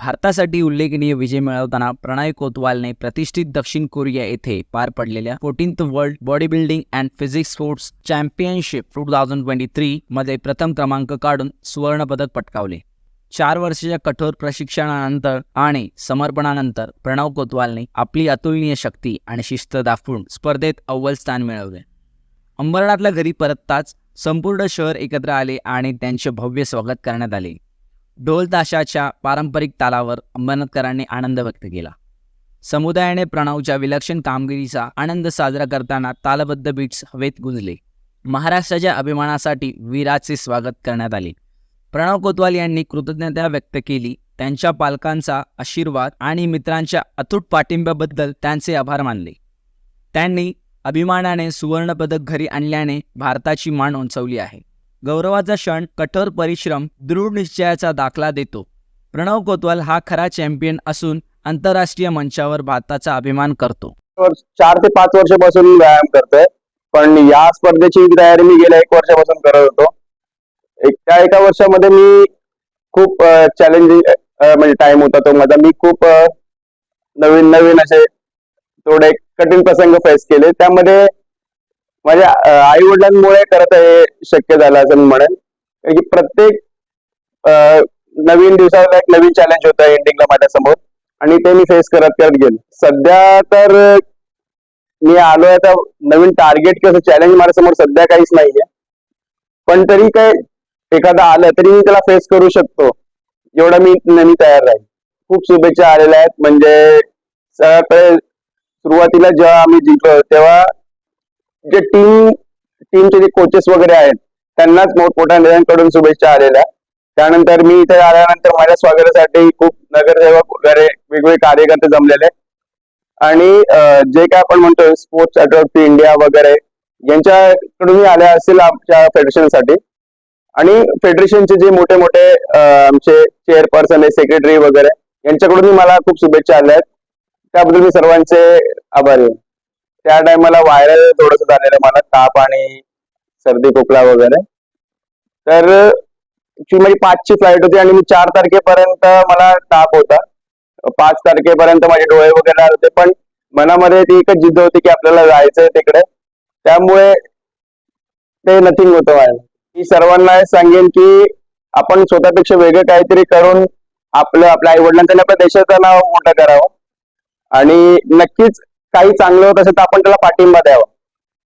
भारतासाठी उल्लेखनीय विजय मिळवताना प्रणय कोतवालने प्रतिष्ठित दक्षिण कोरिया येथे पार पडलेल्या fourteenth world body building and physics sports championship two thousand twenty three मध्ये प्रथम क्रमांक काढून सुवर्णपदक पटकावले. चार वर्षाच्या कठोर प्रशिक्षणानंतर आणि समर्पणानंतर प्रणव कोतवालने आपली अतुलनीय शक्ती आणि शिस्त दाखवून स्पर्धेत अव्वल स्थान मिळवले. अंबरनाथला घरी परतताच संपूर्ण शहर एकत्र आले आणि त्यांचे भव्य स्वागत करण्यात आले. ढोलताशाच्या पारंपरिक तालावर अंबरनाथकरांनी आनंद व्यक्त केला. समुदायाने प्रणवच्या विलक्षण कामगिरीचा आनंद साजरा करताना तालबद्ध बीट्स हवेत गुंजले. महाराष्ट्राच्या अभिमानासाठी वीराचे स्वागत करण्यात आले. प्रणव कोतवाल यांनी कृतज्ञता व्यक्त केली. त्यांच्या पालकांचा आशीर्वाद आणि मित्रांच्या अतूट पाठिंब्याबद्दल त्यांचे आभार मानले. त्यांनी अभिमानाने सुवर्णपदक घरी आणल्याने भारताची मान उंचवली आहे. गौरवाचा क्षण कठोर परिश्रम दृढ निश्चयाचा दाखला देतो. प्रणव कोतवाल हा खरा चॅम्पियन असून आंतरराष्ट्रीय मंचावर भारताचा अभिमान करतो. चार ते पाच वर्षापासून व्यायाम करतोय. पण या स्पर्धेची तयारी मी गेल्या एक वर्षापासून करत होतो. एक त्या एका वर्षामध्ये मी खूप चॅलेंजिंग म्हणजे टाइम होता तो माझा. मी खूप नवीन नवीन असे थोडे कठीण प्रसंग फेस केले. त्यामध्ये माझ्या आई वडिलांमुळे करत हे शक्य झालं असं मी म्हणेन. कारण की प्रत्येक नवीन दिवसाला एक नवीन चॅलेंज होतं एंडिंगला माझ्यासमोर. आणि ते मी फेस करत करत गेलो. सध्या तर मी आलोय आता नवीन टार्गेट किंवा चॅलेंज माझ्यासमोर सध्या काहीच नाहीये. पण तरी काय एखादा आलं तरी मी त्याला फेस करू शकतो. एवढा मी नेहमी तयार राहील खूप शुभेच्छा आलेल्या आहेत. म्हणजे सगळ्याकडे सुरुवातीला जेव्हा आम्ही जिंकलो तेव्हा जे टीम टीमचे जे कोचेस वगैरे आहेत त्यांनाच मोठमोठ्या नेत्यांकडून शुभेच्छा आलेल्या. त्यानंतर मी इथे आल्यानंतर माझ्या स्वागतासाठी खूप नगरसेवक वगैरे वेगवेगळे कार्यकर्ते जमलेले आणि जे काय आपण म्हणतोय स्पोर्ट्स अथॉरिटी इंडिया वगैरे यांच्याकडून आल्या असेल आमच्या फेडरेशनसाठी आणि फेडरेशनचे जे मोठे मोठे आमचे चेअरपर्सन आहे सेक्रेटरी वगैरे यांच्याकडूनही मला खूप शुभेच्छा आल्या आहेत. त्याबद्दल मी सर्वांचे आभारी आहे. त्या टायमाला व्हायरल थोडस झालेलं मला ताप आणि सर्दी खोकला वगैरे. तर actually माझी पाचची फ्लाईट होती आणि मी चार तारखेपर्यंत मला ताप होता. पाच तारखेपर्यंत माझे डोळे वगैरे आले होते पण मनामध्ये ती एकच जिद्द होती की आपल्याला जायचंय तिकडे. त्यामुळे ते नथिंग होतं व्हायला मी सर्वांना हे सांगेन की आपण स्वतःपेक्षा वेगळं काहीतरी करून आपलं आपल्या आई वडिलांचं आपल्या देशाचं नाव मोठं करावं. आणि नक्कीच काही चांगलं होत असेल तर आपण त्याला पाठिंबा द्यावा.